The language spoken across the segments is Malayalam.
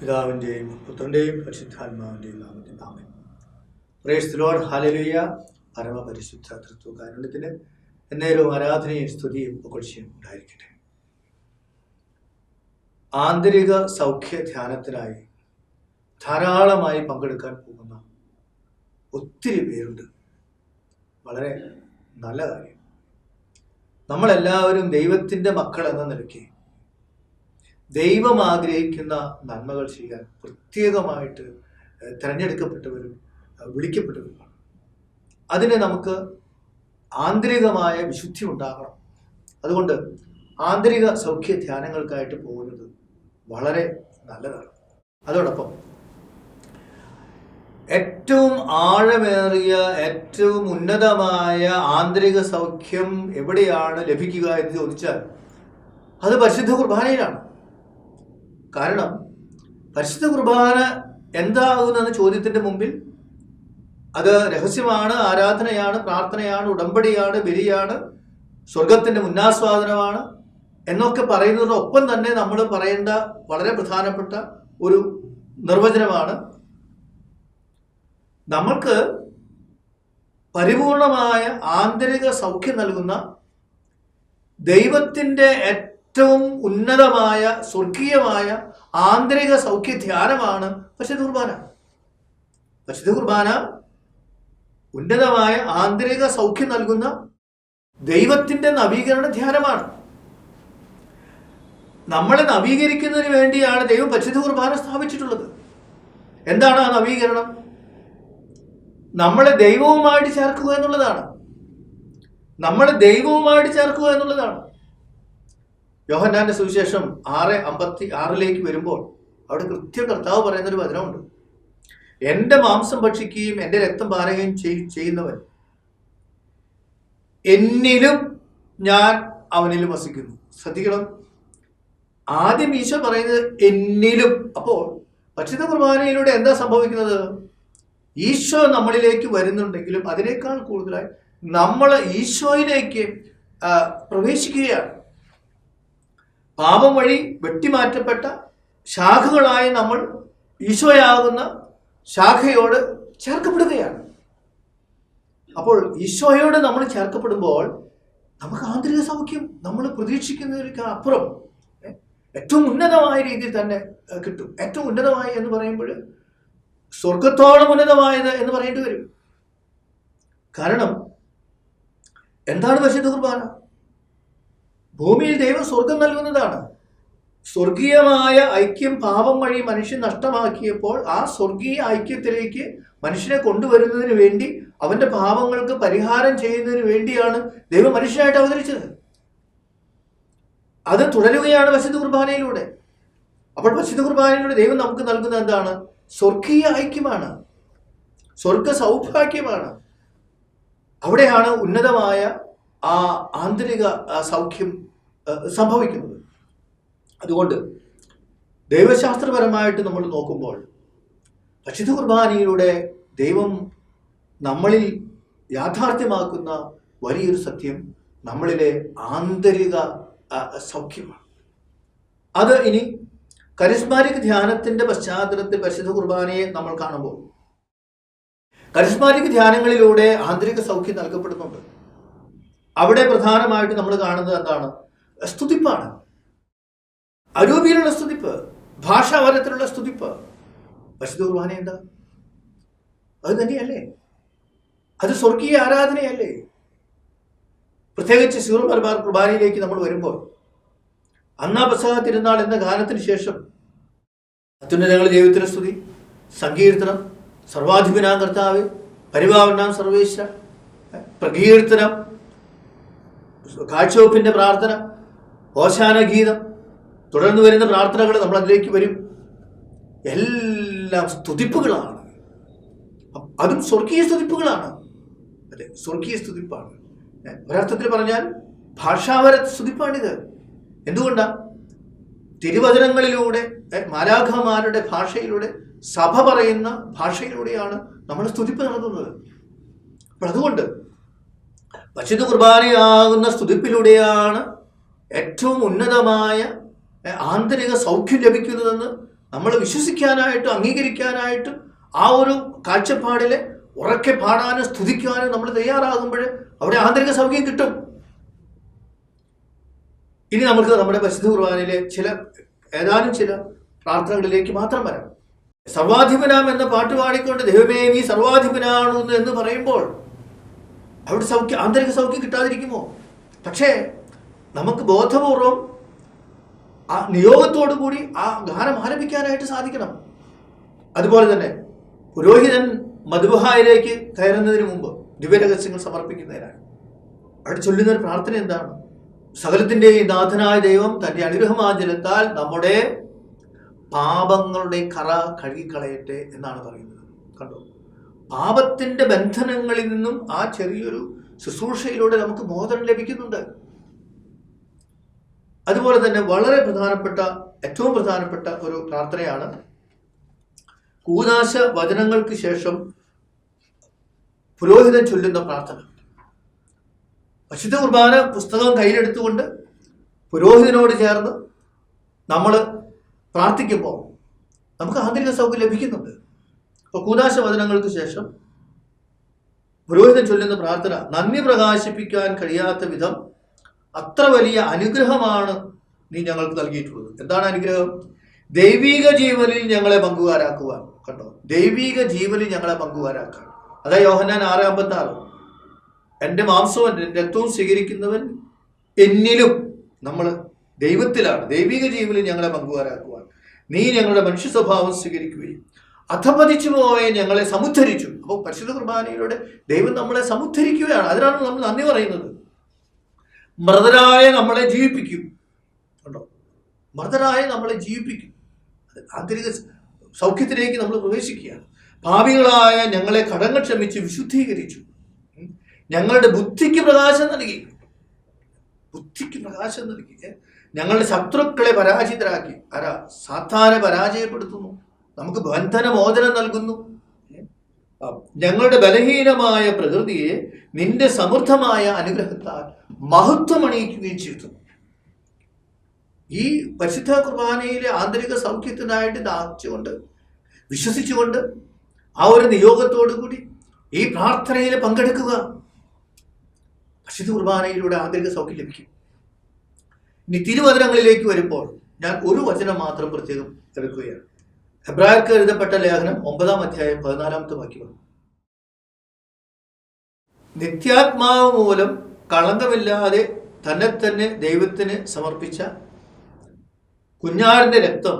പിതാവിന്റെയും പുത്രന്റെയും പരിശുദ്ധാത്മാവിന്റെയും നാമത്തിൽ നാമൻ പ്രേസ് ലോഡ് പരമപരിശുദ്ധ പരമപരിശുദ്ധ തൃത്വകാരുണ്യത്തിന് എന്നേരവും ആരാധനയും സ്തുതിയും പുകഴ്ചയും ഉണ്ടായിരിക്കട്ടെ. ആന്തരിക സൗഖ്യ ധ്യാനത്തിനായി ധാരാളമായി പങ്കെടുക്കാൻ പോകുന്ന ഒത്തിരി പേരുണ്ട്. വളരെ നല്ല കാര്യം. നമ്മളെല്ലാവരും ദൈവത്തിന്റെ മക്കൾ എന്ന നിലയ്ക്ക് ദൈവം ആഗ്രഹിക്കുന്ന നന്മകൾ ചെയ്യാൻ പ്രത്യേകമായിട്ട് തിരഞ്ഞെടുക്കപ്പെട്ടവരും വിളിക്കപ്പെട്ടവരുമാണ് അതിന് നമുക്ക് ആന്തരികമായ വിശുദ്ധി ഉണ്ടാകണം. അതുകൊണ്ട് ആന്തരിക സൗഖ്യ ധ്യാനങ്ങൾക്കായിട്ട് പോകുന്നത് വളരെ നല്ലതാണ്. അതോടൊപ്പം ഏറ്റവും ആഴമേറിയ ഏറ്റവും ഉന്നതമായ ആന്തരിക സൗഖ്യം എവിടെയാണ് ലഭിക്കുക എന്ന് ചോദിച്ചാൽ അത് പരിശുദ്ധ കുർബാനയിലാണ്. കാരണം പരിശുദ്ധ കുർബാന എന്താകുന്നെന്ന ചോദ്യത്തിന്റെ മുമ്പിൽ അത് രഹസ്യമാണ് ആരാധനയാണ് പ്രാർത്ഥനയാണ് ഉടമ്പടിയാണ് ബലിയാണ് സ്വർഗത്തിന്റെ മുന്നാസ്വാദനമാണ് എന്നൊക്കെ പറയുന്നതിനൊപ്പം തന്നെ നമ്മൾ പറയേണ്ട വളരെ പ്രധാനപ്പെട്ട ഒരു നിർവചനമാണ്. നമ്മൾക്ക് പരിപൂർണമായ ആന്തരിക സൗഖ്യം നൽകുന്ന ദൈവത്തിന്റെ ഏറ്റവും ഉന്നതമായ സ്വർഗീയമായ ആന്തരിക സൗഖ്യ ധ്യാനമാണ് പരിശുദ്ധ കുർബാന. പരിശുദ്ധ കുർബാന ഉന്നതമായ ആന്തരിക സൗഖ്യം നൽകുന്ന ദൈവത്തിന്റെ നവീകരണ ധ്യാനമാണ്. നമ്മളെ നവീകരിക്കുന്നതിന് വേണ്ടിയാണ് ദൈവം പരിശുദ്ധ കുർബാന സ്ഥാപിച്ചിട്ടുള്ളത്. എന്താണ് ആ നവീകരണം? നമ്മളെ ദൈവവുമായിട്ട് ചേർക്കുക എന്നുള്ളതാണ്. നമ്മളെ ദൈവവുമായിട്ട് ചേർക്കുക എന്നുള്ളതാണ്. യോഹന്നാന്റെ സുവിശേഷം ആറ് അമ്പത്തി ആറിലേക്ക് വരുമ്പോൾ അവിടെ കൃത്യ കർത്താവ് പറയുന്ന ഒരു വചനമുണ്ട്. എന്റെ മാംസം ഭക്ഷിക്കുകയും എന്റെ രക്തം പാരുകയും ചെയ്- ചെയ്യുന്നവൻ എന്നിലും ഞാൻ അവനിലും വസിക്കുന്നു. ശ്രദ്ധിക്കണം. ആദ്യം ഈശോ പറയുന്നത് എന്നിലും. അപ്പോൾ പരിശുദ്ധ കുർബാനയിലൂടെ എന്താ സംഭവിക്കുന്നത്? ഈശോ നമ്മളിലേക്ക് വരുന്നുണ്ടെങ്കിലും അതിനേക്കാൾ കൂടുതലായി നമ്മൾ ഈശോയിലേക്ക് പ്രവേശിക്കുകയാണ്. പാപം വഴി വെട്ടിമാറ്റപ്പെട്ട ശാഖകളായി നമ്മൾ ഈശോയാകുന്ന ശാഖയോട് ചേർക്കപ്പെടുകയാണ്. അപ്പോൾ ഈശോയോട് നമ്മൾ ചേർക്കപ്പെടുമ്പോൾ നമുക്ക് ആന്തരിക സൗഖ്യം നമ്മൾ പ്രതീക്ഷിക്കുന്നതിലേക്ക് അപ്പുറം ഏറ്റവും ഉന്നതമായ രീതിയിൽ തന്നെ കിട്ടും. ഏറ്റവും ഉന്നതമായി എന്ന് പറയുമ്പോൾ സ്വർഗത്തോളം ഉന്നതമായത് എന്ന് പറയേണ്ടി വരും. കാരണം എന്താണ് പരിശുദ്ധ കുർബാന? ഭൂമിയിൽ ദൈവം സ്വർഗം നൽകുന്നതാണ്. സ്വർഗീയമായ ഐക്യം പാപം വഴി മനുഷ്യൻ നഷ്ടമാക്കിയപ്പോൾ ആ സ്വർഗീയ ഐക്യത്തിലേക്ക് മനുഷ്യനെ കൊണ്ടുവരുന്നതിന് വേണ്ടി അവന്റെ പാപങ്ങൾക്ക് പരിഹാരം ചെയ്യുന്നതിന് വേണ്ടിയാണ് ദൈവം മനുഷ്യനായിട്ട് അവതരിച്ചത്. അത് തുടരുകയാണ് പരിശുദ്ധ കുർബാനയിലൂടെ. അപ്പോൾ വശുദ്ധ കുർബാനയിലൂടെ ദൈവം നമുക്ക് നൽകുന്നത് എന്താണ്? സ്വർഗീയ ഐക്യമാണ്. സ്വർഗ സൗഭാഗ്യമാണ് അവിടെയാണ് ഉന്നതമായ ആ ആന്തരിക സൗഖ്യം സംഭവിക്കുന്നത്. അതുകൊണ്ട് ദൈവശാസ്ത്രപരമായിട്ട് നമ്മൾ നോക്കുമ്പോൾ പരിശുദ്ധ കുർബാനയിലൂടെ ദൈവം നമ്മളിൽ യാഥാർത്ഥ്യമാക്കുന്ന വലിയൊരു സത്യം നമ്മളിലെ ആന്തരിക സൗഖ്യമാണ്. അത് ഇനി കരിസ്മാരിക് ധ്യാനത്തിന്റെ പശ്ചാത്തലത്തിൽ പരിശുദ്ധ കുർബാനയെ നമ്മൾ കാണുമ്പോൾ കരിസ്മാരിക് ധ്യാനങ്ങളിലൂടെ ആന്തരിക സൗഖ്യം നൽകപ്പെടുന്നുണ്ട്. അവിടെ പ്രധാനമായിട്ട് നമ്മൾ കാണുന്നത് എന്താണ്? സ്തുതിപ്പാണ്. അരൂപിയിലുള്ള സ്തുതിപ്പ് ഭാഷാവരത്തിലുള്ള സ്തുതിപ്പ്. പരിശുദ്ധ കുർബാന എന്താ? അത് തന്നെയല്ലേ? അത് സ്വർഗീയ ആരാധനയല്ലേ? പ്രത്യേകിച്ച് സീറോ മലബാർ കുർബാനയിലേക്ക് നമ്മൾ വരുമ്പോൾ അന്നാ പ്രസാദ തിരുനാൾ എന്ന ഗാനത്തിന് ശേഷം അത്യുന്നതങ്ങൾ ദൈവത്തിന് സ്തുതി സങ്കീർത്തനം സർവാധിപനാം കർത്താവ് സർവേശ്വര സർവേശ പ്രകീർത്തനം കാഴ്ചവെപ്പിന്റെ പ്രാർത്ഥന ഓശാന ഗീതം തുടർന്ന് വരുന്ന പ്രാർത്ഥനകൾ നമ്മൾ അതിലേക്ക് വരും. എല്ലാം സ്തുതിപ്പുകളാണ്. അതും സ്വർഗീയ സ്തുതിപ്പുകളാണ്. അതെ സ്വർഗീയ സ്തുതിപ്പാണ്. ഒരർത്ഥത്തിൽ പറഞ്ഞാൽ ഭാഷാവര സ്തുതിപ്പാണിത്. എന്തുകൊണ്ടാ? തിരുവചനങ്ങളിലൂടെ മാലാഖമാരുടെ ഭാഷയിലൂടെ സഭ പറയുന്ന ഭാഷയിലൂടെയാണ് നമ്മൾ സ്തുതിപ്പ് നടത്തുന്നത്. അപ്പോൾ അതുകൊണ്ട് പരിശുദ്ധ കുർബാനയാകുന്ന സ്തുതിപ്പിലൂടെയാണ് ഏറ്റവും ഉന്നതമായ ആന്തരിക സൗഖ്യം ലഭിക്കുന്നതെന്ന് നമ്മൾ വിശ്വസിക്കാനായിട്ട് അംഗീകരിക്കാനായിട്ട് ആ ഒരു കാഴ്ചപ്പാടിൽ ഉറക്കെ പാടാനും സ്തുതിക്കാനും നമ്മൾ തയ്യാറാകുമ്പോൾ അവിടെ ആന്തരിക സൗഖ്യം കിട്ടും. ഇനി നമുക്ക് നമ്മുടെ പരിശുദ്ധ കുർബാനയിലെ ചില ഏതാനും ചില പ്രാർത്ഥനകളിലേക്ക് മാത്രം വരാം. സർവാധിപനാം എന്ന പാട്ട് പാടിക്കൊണ്ട് ദൈവമേ നീ സർവാധിപനാണു എന്ന് പറയുമ്പോൾ അവിടെ സൗഖ്യം ആന്തരിക സൗഖ്യം കിട്ടാതിരിക്കുമോ? പക്ഷേ നമുക്ക് ബോധപൂർവം ആ നിയോഗത്തോടു കൂടി ആ ഗാനം ആരംഭിക്കാനായിട്ട് സാധിക്കണം. അതുപോലെ തന്നെ പുരോഹിതൻ മധുബഹായിലേക്ക് കയറുന്നതിന് മുമ്പ് ദിവ്യരഹസ്യങ്ങൾ സമർപ്പിക്കുന്നതിനാണ്. അവിടെ ചൊല്ലുന്ന ഒരു പ്രാർത്ഥന എന്താണ്? സകലത്തിന്റെയും നാഥനായ ദൈവം തന്റെ അനുഗ്രഹമാചലത്താൽ നമ്മുടെ പാപങ്ങളുടെ കറ കഴുകിക്കളയട്ടെ എന്നാണ് പറയുന്നത്. കണ്ടോ? പാപത്തിന്റെ ബന്ധനങ്ങളിൽ നിന്നും ആ ചെറിയൊരു ശുശ്രൂഷയിലൂടെ നമുക്ക് മോചനം ലഭിക്കുന്നുണ്ട്. അതുപോലെ തന്നെ വളരെ പ്രധാനപ്പെട്ട ഏറ്റവും പ്രധാനപ്പെട്ട ഒരു പ്രാർത്ഥനയാണ് കൂനാശ വചനങ്ങൾക്ക് ശേഷം പുരോഹിതൻ ചൊല്ലുന്ന പ്രാർത്ഥന. പശുദ്ധ കുർബാന പുസ്തകം കയ്യിലെടുത്തുകൊണ്ട് പുരോഹിതനോട് ചേർന്ന് നമ്മൾ പ്രാർത്ഥിക്കുമ്പോൾ നമുക്ക് ആന്തരിക സൗകര്യം ലഭിക്കുന്നുണ്ട്. അപ്പോൾ കൂതാശ വചനങ്ങൾക്ക് ശേഷം പുരോഹിതൻ ചൊല്ലുന്ന പ്രാർത്ഥന നന്ദി പ്രകാശിപ്പിക്കാൻ കഴിയാത്ത വിധം അത്ര വലിയ അനുഗ്രഹമാണ് നീ ഞങ്ങൾക്ക് നൽകിയിട്ടുള്ളത്. എന്താണ് അനുഗ്രഹം? ദൈവീക ജീവനിൽ ഞങ്ങളെ പങ്കുകാരാക്കുവാൻ. കണ്ടോ? ദൈവീക ജീവനിൽ ഞങ്ങളെ പങ്കുകാരാക്കാൻ അതാ യോഹന്നാൻ ആറ് അമ്പത്തി ആറ് എന്റെ മാംസവും എന്റെ രക്തവും സ്വീകരിക്കുന്നവൻ എന്നിലും നമ്മൾ ദൈവത്തിലാണ്. ദൈവിക ജീവനിൽ ഞങ്ങളെ പങ്കുകാരാക്കുവാൻ. നീ ഞങ്ങളുടെ മനുഷ്യ സ്വഭാവം സ്വീകരിക്കുകയും അധപതിച്ചു പോയ ഞങ്ങളെ സമുദ്ധരിച്ചു. അപ്പോൾ പരിശുദ്ധ കുർബാനയിലൂടെ ദൈവം നമ്മളെ സമുദ്ധരിക്കുകയാണ്. അതിനാണ് നമ്മൾ നന്ദി പറയുന്നത്. മൃതരായ നമ്മളെ ജീവിപ്പിക്കും. കണ്ടോ? മൃതരായ നമ്മളെ ജീവിപ്പിക്കും. ആന്തരിക സൗഖ്യത്തിലേക്ക് നമ്മൾ പ്രവേശിക്കുകയാണ്. പാപികളായ ഞങ്ങളെ കടങ്ങൾ ക്ഷമിച്ച് വിശുദ്ധീകരിച്ചു. ഞങ്ങളുടെ ബുദ്ധിക്ക് പ്രകാശം നൽകി. ബുദ്ധിക്ക് പ്രകാശം നൽകി. ഞങ്ങളുടെ ശത്രുക്കളെ പരാജിതരാക്കി. ആരാ? സാധാരണ പരാജയപ്പെടുത്തുന്നു. നമുക്ക് ബന്ധനമോചനം നൽകുന്നു. ഞങ്ങളുടെ ബലഹീനമായ പ്രകൃതിയെ നിന്റെ സമൃദ്ധമായ അനുഗ്രഹത്താൽ മഹത്വമണിയിക്കുകയും ചെയ്തു. ഈ പരിശുദ്ധ കുർബാനയിലെ ആന്തരിക സൗഖ്യത്തിനായിട്ട് ദാഹിച്ചുകൊണ്ട് വിശ്വസിച്ചുകൊണ്ട് ആ ഒരു നിയോഗത്തോടു കൂടി ഈ പ്രാർത്ഥനയിൽ പങ്കെടുക്കുക. പരിശുദ്ധ കുർബാനയിലൂടെ ആന്തരിക സൗഖ്യം ലഭിക്കും. ഇനി തിരുവചനങ്ങളിലേക്ക് വരുമ്പോൾ ഞാൻ ഒരു വചനം മാത്രം പ്രത്യേകം എടുക്കുകയാണ്. ഹെബ്രായർക്ക് എഴുതപ്പെട്ട ലേഖനം ഒമ്പതാം അധ്യായം പതിനാലാമത്തെ വാക്യം നിത്യാത്മാവ് മൂലം കളങ്കമില്ലാതെ തന്നെ തന്നെ ദൈവത്തിന് സമർപ്പിച്ച കുഞ്ഞാറിന്റെ രക്തം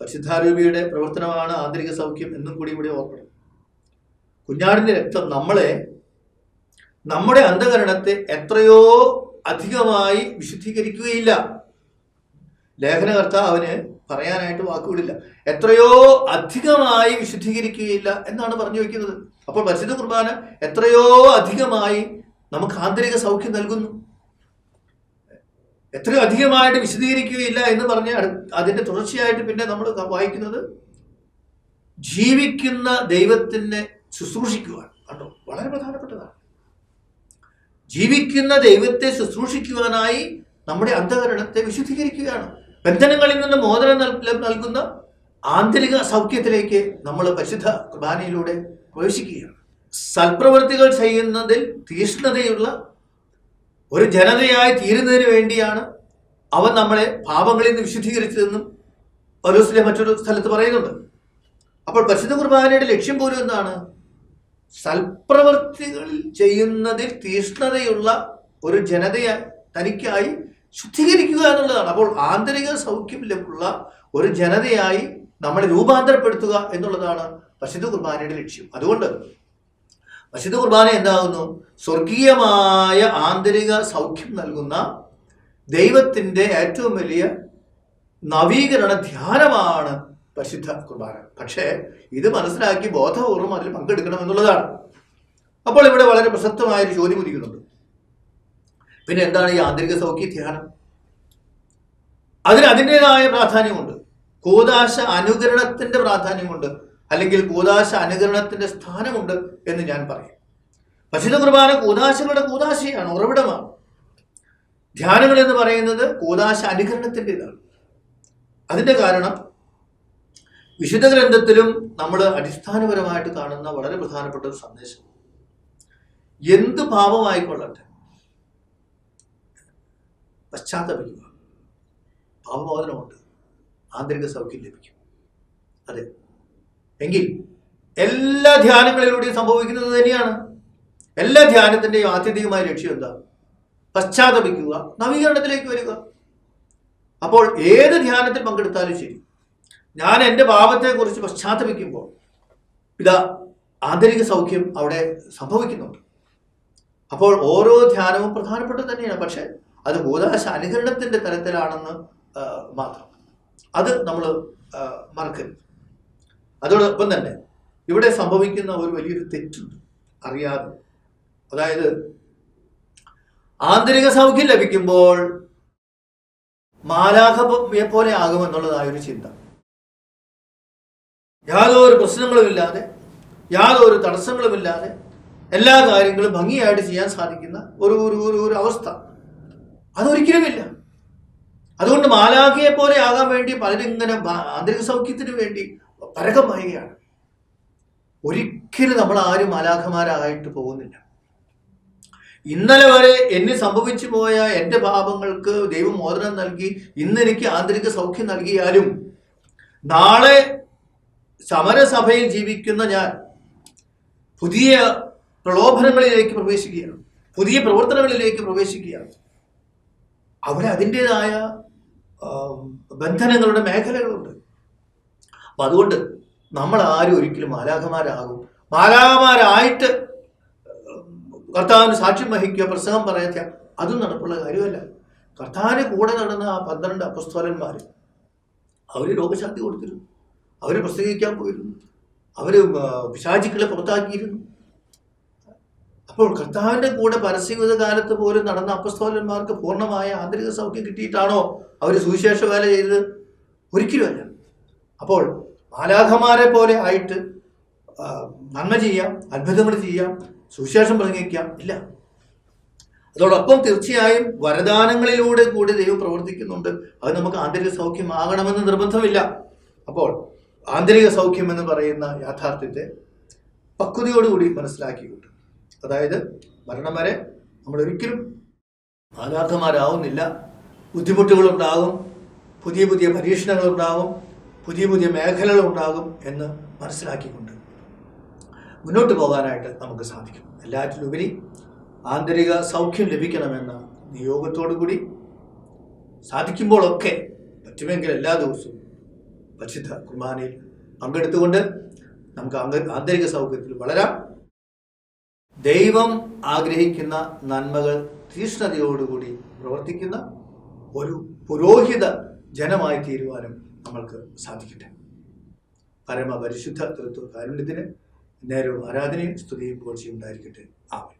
പരിശുദ്ധാരൂപിയുടെ പ്രവർത്തനമാണ് ആന്തരിക സൗഖ്യം എന്നും കൂടി ഇവിടെ ഓർക്കണം. കുഞ്ഞാടിന്റെ രക്തം നമ്മളെ നമ്മുടെ അന്ധകരണത്തെ എത്രയോ അധികമായി വിശുദ്ധീകരിക്കുകയില്ല. ലേഖനകർത്ത അവന് പറയാനായിട്ട് വാക്കുകളില്ല. എത്രയോ അധികമായി വിശുദ്ധീകരിക്കുകയില്ല എന്നാണ് പറഞ്ഞു വെക്കുന്നത് അപ്പോൾ പരിശുദ്ധ കുർബാന എത്രയോ അധികമായി നമുക്ക് ആന്തരിക സൗഖ്യം നൽകുന്നു. എത്രയോ അധികമായിട്ട് വിശദീകരിക്കുകയില്ല എന്ന് പറഞ്ഞ് അതിന്റെ തുടർച്ചയായിട്ട് പിന്നെ നമ്മൾ വായിക്കുന്നത് ജീവിക്കുന്ന ദൈവത്തിനെ ശുശ്രൂഷിക്കുവാൻ. കണ്ടോ? വളരെ പ്രധാനപ്പെട്ടതാണ്. ജീവിക്കുന്ന ദൈവത്തെ ശുശ്രൂഷിക്കുവാനായി നമ്മുടെ അന്ധകരണത്തെ വിശുദ്ധീകരിക്കുകയാണ്. ബന്ധനങ്ങളിൽ നിന്ന് മോചനം നൽകുന്ന ആന്തരിക സൗഖ്യത്തിലേക്ക് നമ്മൾ പരിശുദ്ധ കുർബാനയിലൂടെ പ്രവേശിക്കുകയാണ്. സൽപ്രവൃത്തികൾ ചെയ്യുന്നതിൽ തീഷ്ണതയുള്ള ഒരു ജനതയായി തീരുന്നതിന് വേണ്ടിയാണ് അവൻ നമ്മളെ പാപങ്ങളിൽ നിന്ന് വിശുദ്ധീകരിച്ചതെന്നും ഓരോസിലെ മറ്റൊരു സ്ഥലത്ത് പറയുന്നുണ്ട്. അപ്പോൾ പരിശുദ്ധ കുർബാനയുടെ ലക്ഷ്യം പോലും എന്താണ്? സൽപ്രവൃത്തികൾ ചെയ്യുന്നതിൽ തീഷ്ണതയുള്ള ഒരു ജനതയെ തനിക്കായി ശുദ്ധീകരിക്കുക എന്നുള്ളതാണ്. അപ്പോൾ ആന്തരിക സൗഖ്യമുള്ള ഒരു ജനതയായി നമ്മളെ രൂപാന്തരപ്പെടുത്തുക എന്നുള്ളതാണ് പശുദ്ധ കുർബാനയുടെ ലക്ഷ്യം. അതുകൊണ്ട് പശുദ്ധ കുർബാന എന്താകുന്നു? സ്വർഗീയമായ ആന്തരിക സൗഖ്യം നൽകുന്ന ദൈവത്തിന്റെ ഏറ്റവും വലിയ നവീകരണ ധ്യാനമാണ് പരിശുദ്ധ കുർബാന. പക്ഷേ ഇത് മനസ്സിലാക്കി ബോധപൂർവം അതിൽ പങ്കെടുക്കണം എന്നുള്ളതാണ്. അപ്പോൾ ഇവിടെ വളരെ പ്രസക്തമായ ഒരു ചോദ്യം ഉദിക്കുന്നുണ്ട്. പിന്നെ എന്താണ് ഈ ആന്തരിക സൗഖ്യ ധ്യാനം? അതിന് അതിന്റെതായ പ്രാധാന്യമുണ്ട്. കൂതാശ അനുകരണത്തിന്റെ പ്രാധാന്യമുണ്ട്. അല്ലെങ്കിൽ കൂതാശ അനുകരണത്തിന്റെ സ്ഥാനമുണ്ട് എന്ന് ഞാൻ പറയും. പശുത കുർബാന കൂതാശകളുടെ കൂതാശയാണ് ഉറവിടമാണ്. ധ്യാനങ്ങൾ എന്ന് പറയുന്നത് കൂതാശ അനുകരണത്തിന്റെതാണ്. അതിന്റെ കാരണം വിശുദ്ധ ഗ്രന്ഥത്തിലും നമ്മൾ അടിസ്ഥാനപരമായിട്ട് കാണുന്ന വളരെ പ്രധാനപ്പെട്ട ഒരു സന്ദേശം എന്ത് പാപമായിക്കൊള്ളട്ടെ? പശ്ചാത്തപിക്കുക പാപബോധനമുണ്ട് ആന്തരിക സൗഖ്യം ലഭിക്കും. അതെ. എങ്കിൽ എല്ലാ ധ്യാനങ്ങളിലൂടെയും സംഭവിക്കുന്നത് തന്നെയാണ്. എല്ലാ ധ്യാനത്തിന്റെയും ആത്യന്തികമായ ലക്ഷ്യം എന്താ? പശ്ചാത്തപിക്കുക നവീകരണത്തിലേക്ക് വരിക. അപ്പോൾ ഏത് ധ്യാനത്തിൽ പങ്കെടുത്താലും ശരി. ഞാൻ എന്റെ പാപത്തെക്കുറിച്ച് പശ്ചാത്തപിക്കുമ്പോൾ ഇതാ ആന്തരിക സൗഖ്യം അവിടെ സംഭവിക്കുന്നുണ്ട്. അപ്പോൾ ഓരോ ധ്യാനവും പ്രധാനപ്പെട്ടത് തന്നെയാണ്. പക്ഷേ അത് ഭൂതാശ അനുകരണത്തിന്റെ തലത്തിലാണെന്ന് മാത്രം. അത് നമ്മൾ മറക്കരുത്. അതോടൊപ്പം തന്നെ ഇവിടെ സംഭവിക്കുന്ന ഒരു വലിയൊരു തെറ്റുണ്ട്. അറിയാതെ. അതായത് ആന്തരിക സൗഖ്യം ലഭിക്കുമ്പോൾ മാലാഖയെ പോലെ ആകുമെന്നുള്ളതായ ഒരു ചിന്ത. യാതൊരു പ്രശ്നങ്ങളുമില്ലാതെ യാതൊരു തടസ്സങ്ങളുമില്ലാതെ എല്ലാ കാര്യങ്ങളും ഭംഗിയായിട്ട് ചെയ്യാൻ സാധിക്കുന്ന ഒരു ഒരു ഒരു അവസ്ഥ. അതൊരിക്കലുമില്ല. അതുകൊണ്ട് മാലാഖയെ പോലെ ആകാൻ വേണ്ടി പലരും ഇങ്ങനെ ബ- ആന്തരിക സൗഖ്യത്തിന് വേണ്ടി പരകം പറയുകയാണ് ഒരിക്കലും നമ്മൾ ആരും മാലാഖമാരായിട്ട് പോകുന്നില്ല. ഇന്നലെ വരെ എന്നെ സംഭവിച്ചു പോയ എന്റെ പാപങ്ങൾക്ക് ദൈവം മോചനം നൽകി ഇന്ന് എനിക്ക് ആന്തരിക സൗഖ്യം നൽകിയാലും നാളെ സമരസഭയിൽ ജീവിക്കുന്ന ഞാൻ പുതിയ പ്രലോഭനങ്ങളിലേക്ക് പ്രവേശിക്കുകയാണ്. പുതിയ പ്രവർത്തനങ്ങളിലേക്ക് പ്രവേശിക്കുകയാണ്. അവിടെ അതിന്റെതായ ബന്ധനങ്ങളുടെ മേഖലകളുണ്ട്. അപ്പൊ അതുകൊണ്ട് നമ്മൾ ആരും ഒരിക്കലും മാലാഖമാരാകും. മാലാഖമാരായിട്ട് കർത്താവിന് സാക്ഷ്യം വഹിക്കുക പ്രസംഗം പറയാത്ത അതും നടപ്പുള്ള കാര്യമല്ല. കർത്താവിന് കൂടെ നടന്ന ആ പന്ത്രണ്ട് അപ്പസ്തോലന്മാർ അവർ രോഗശാന്തി കൊടുത്തിരുന്നു. അവർ പ്രസംഗിക്കാൻ പോയിരുന്നു. അവർ പിശാചിക്കളെ പുറത്താക്കിയിരുന്നു. അപ്പോൾ കർത്താവിന്റെ കൂടെ പരസ്യയുത കാലത്ത് പോലും നടന്ന അപ്പസ്തോലന്മാർക്ക് പൂർണമായ ആന്തരിക സൗഖ്യം കിട്ടിയിട്ടാണോ അവർ സുവിശേഷ വേല ചെയ്തത്? ഒരിക്കലുമല്ല അപ്പോൾ മാലാഖമാരെ പോലെ ആയിട്ട് നന്മ ചെയ്യാം അത്ഭുതങ്ങൾ ചെയ്യാം സുവിശേഷം പ്രസംഗിക്കാം ഇല്ല. അതോടൊപ്പം തീർച്ചയായും വരദാനങ്ങളിലൂടെ കൂടി ദൈവം പ്രവർത്തിക്കുന്നുണ്ട്. അത് നമുക്ക് ആന്തരിക സൗഖ്യമാകണമെന്ന് നിർബന്ധമില്ല. അപ്പോൾ ആന്തരിക സൗഖ്യം എന്ന് പറയുന്ന യാഥാർത്ഥ്യത്തെ പക്വതയോടുകൂടി മനസ്സിലാക്കിയിട്ടുണ്ട് അതായത് മരണം വരെ നമ്മൾ ഒരിക്കലും അനാഥമാരാവുന്നില്ല. ബുദ്ധിമുട്ടുകളുണ്ടാകും പുതിയ പുതിയ പരീക്ഷണങ്ങളുണ്ടാകും പുതിയ പുതിയ മേഖലകളുണ്ടാകും എന്ന് മനസ്സിലാക്കിക്കൊണ്ട് മുന്നോട്ട് പോകാനായിട്ട് നമുക്ക് സാധിക്കും. എല്ലാറ്റിലുപരി ആന്തരിക സൗഖ്യം ലഭിക്കണമെന്ന നിയോഗത്തോടു കൂടി സാധിക്കുമ്പോഴൊക്കെ പറ്റുമെങ്കിൽ എല്ലാ ദിവസവും പരിശുദ്ധ കുർബാനയിൽ പങ്കെടുത്തുകൊണ്ട് നമുക്ക് ആന്തരിക സൗഖ്യത്തിൽ വളരാം. ദൈവം ആഗ്രഹിക്കുന്ന നന്മകൾ തീഷ്ണതയോടുകൂടി പ്രവർത്തിക്കുന്ന ഒരു പുരോഹിത ജനമായി തീരുവാനും നമ്മൾക്ക് സാധിക്കട്ടെ. പരമപരിശുദ്ധ തത്വ കാരുണ്യത്തിന് നേരവും ആരാധനയും സ്തുതിയും പോഴ്ചയും ഉണ്ടായിരിക്കട്ടെ. ആമേൻ.